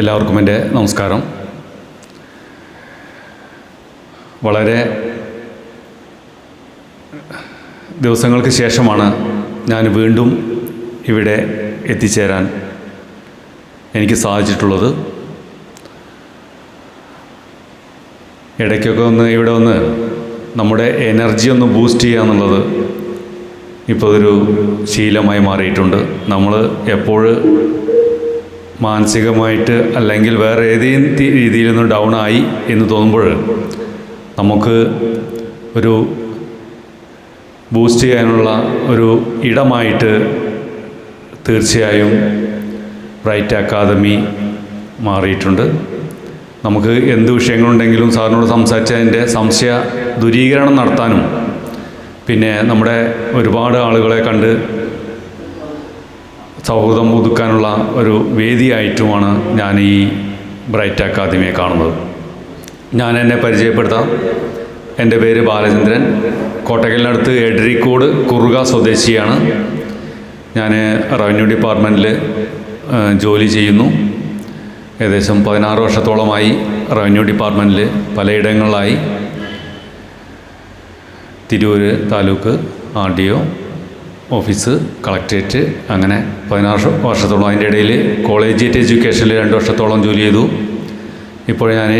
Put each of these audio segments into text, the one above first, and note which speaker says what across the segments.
Speaker 1: എല്ലാവർക്കും എന്റെ നമസ്കാരം. വളരെ ദിവസങ്ങൾക്ക് ശേഷമാണ് ഞാൻ വീണ്ടും ഇവിടെ എത്തിച്ചേരാൻ എനിക്ക് സാധിച്ചിട്ടുള്ളത്. ഇടയ്ക്കൊക്കെ ഒന്ന് ഇവിടെ ഒന്ന് നമ്മുടെ എനർജി ഒന്ന് ബൂസ്റ്റ് ചെയ്യുക എന്നുള്ളത് ഇപ്പോൾ ഒരു ശീലമായി മാറിയിട്ടുണ്ട്. നമ്മൾ എപ്പോൾ മാനസികമായിട്ട് അല്ലെങ്കിൽ വേറെ ഏതെങ്കിലും രീതിയിലൊന്നും ഡൗൺ ആയി എന്ന് തോന്നുമ്പോൾ നമുക്ക് ഒരു ബൂസ്റ്റ് ചെയ്യാനുള്ള ഒരു ഇടമായിട്ട് തീർച്ചയായും ബ്രൈറ്റ് അക്കാദമി മാറിയിട്ടുണ്ട്. നമുക്ക് എന്ത് വിഷയങ്ങളുണ്ടെങ്കിലും സാറിനോട് സംസാരിച്ചതിന്റെ സംശയ ദുരീകരണം നടത്താനും പിന്നെ നമ്മുടെ ഒരുപാട് ആളുകളെ കണ്ട് സൗഹൃദം പുതുക്കാനുള്ള ഒരു വേദിയായിട്ടുമാണ് ഞാൻ ഈ ബ്രൈറ്റ് അക്കാദമിയെ കാണുന്നത്. ഞാൻ എന്നെ പരിചയപ്പെടുത്താം. എന്റെ പേര് ബാലചന്ദ്രൻ. കോട്ടക്കലിനടുത്ത് എഡ്രിക്കോട് കുറുക സ്വദേശിയാണ്. ഞാൻ റവന്യൂ ഡിപ്പാർട്ട്മെന്റിൽ ജോലി ചെയ്യുന്നു. ഏകദേശം പതിനാറ് വർഷത്തോളമായി റവന്യൂ ഡിപ്പാർട്ട്മെന്റിൽ പലയിടങ്ങളിലായി. Tirur taluk R D O. Office collectorate അങ്ങനെ പതിനാറ് വർഷത്തോളം അതിന്റെ ഇടയിൽ കോളേജിയറ്റ് എഡ്യൂക്കേഷനിൽ രണ്ട് വർഷത്തോളം ജോലി ചെയ്തു. ഇപ്പോൾ ഞാൻ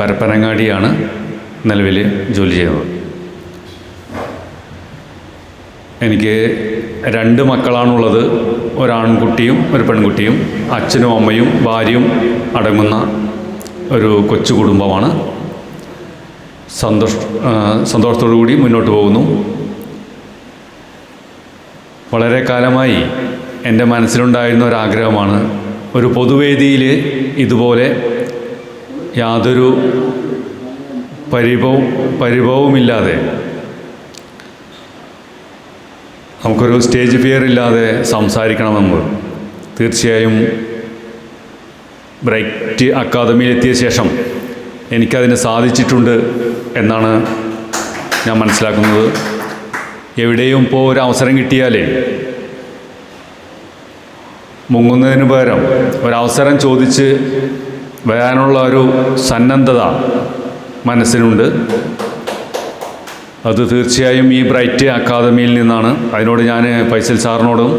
Speaker 1: പരപ്പനങ്ങാടിയാണ് നിലവിൽ ജോലി ചെയ്യുന്നത്. എനിക്ക് രണ്ട് മക്കളാണുള്ളത്. ഒരാൺകുട്ടിയും ഒരു പെൺകുട്ടിയും അച്ഛനും അമ്മയും ഭാര്യയും അടങ്ങുന്ന ഒരു കൊച്ചു കുടുംബമാണ്. സന്തോഷ സന്തോഷത്തോടു കൂടി മുന്നോട്ട് പോകുന്നു. വളരെ കാലമായി എന്റെ മനസ്സിലുണ്ടായിരുന്ന ഒരാഗ്രഹമാണ് ഒരു പൊതുവേദിയിൽ ഇതുപോലെ യാതൊരു പരിഭവം പരിഭവമില്ലാതെ നമുക്കൊരു സ്റ്റേജ് ഫിയർ ഇല്ലാതെ സംസാരിക്കണമെന്ന് തീർച്ചയായും ബ്രൈറ്റ് അക്കാദമിയിൽ എത്തിയ ശേഷം എനിക്കതിന് സാധിച്ചിട്ടുണ്ട് എന്നാണ് ഞാൻ മനസ്സിലാക്കുന്നത്. എവിടെയും ഇപ്പോൾ ഒരു അവസരം കിട്ടിയാലേ. മുങ്ങുന്നതിന് പകരം ഒരവസരം ചോദിച്ച് വരാനുള്ള ഒരു സന്നദ്ധത മനസ്സിനുണ്ട്. അത് തീർച്ചയായും ഈ ബ്രൈറ്റ് അക്കാദമിയിൽ നിന്നാണ്. അതിനോട് ഞാൻ ഫൈസൽ സാറിനോടും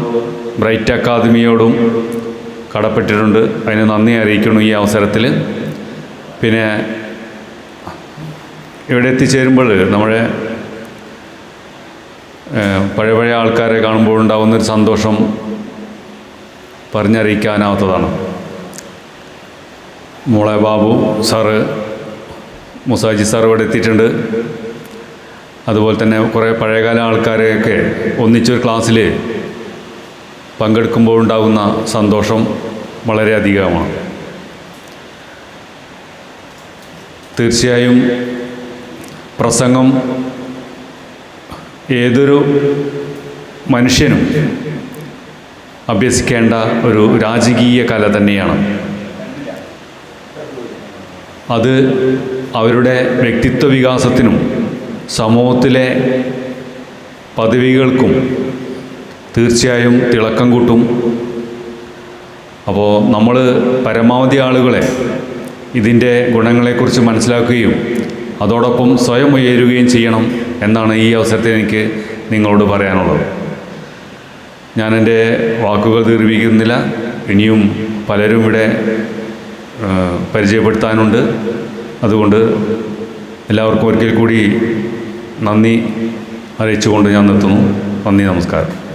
Speaker 1: ബ്രൈറ്റ് അക്കാദമിയോടും കടപ്പെട്ടിട്ടുണ്ട്. അതിന് നന്ദി അറിയിക്കുന്നു ഈ അവസരത്തിൽ. പിന്നെ ഇവിടെ എത്തിച്ചേരുമ്പോൾ നമ്മുടെ പഴയ പഴയ ആൾക്കാരെ കാണുമ്പോൾ ഉണ്ടാകുന്നൊരു സന്തോഷം പറഞ്ഞറിയിക്കാനാവാത്തതാണ്. മോളെ ബാബു സാറ് മുസാജി സാർ ഇവിടെ എത്തിയിട്ടുണ്ട്. അതുപോലെ തന്നെ കുറേ പഴയകാല ആൾക്കാരെയൊക്കെ ഒന്നിച്ചൊരു ക്ലാസ്സിൽ പങ്കെടുക്കുമ്പോൾ ഉണ്ടാകുന്ന സന്തോഷം വളരെയധികമാണ്. തീർച്ചയായും പ്രസംഗം ഏതൊരു മനുഷ്യനും അഭ്യസിക്കേണ്ട ഒരു രാജകീയ കല തന്നെയാണ്. അത് അവരുടെ വ്യക്തിത്വ വികാസത്തിനും സമൂഹത്തിലെ പദവികൾക്കും തീർച്ചയായും തിളക്കം കൂട്ടും. അപ്പോൾ നമ്മൾ പരമാവധി ആളുകളെ ഇതിന്റെ ഗുണങ്ങളെക്കുറിച്ച് മനസ്സിലാക്കുകയും അതോടൊപ്പം സ്വയം ഉയരുകയും ചെയ്യണം. എന്നാണ് ഈ അവസരത്തിൽ എനിക്ക് നിങ്ങളോട് പറയാനുള്ളത്? ഞാൻ എന്റെ വാക്കുകൾ ദീർഘിക്കുന്നില്ല ഇനിയും പലരും ഇവിടെ പരിചയപ്പെടുത്താനുണ്ട്. അതുകൊണ്ട് എല്ലാവർക്കും ഒരിക്കൽ കൂടി നന്ദി അറിയിച്ചുകൊണ്ട് ഞാൻ നിർത്തുന്നു. നന്ദി നമസ്കാരം.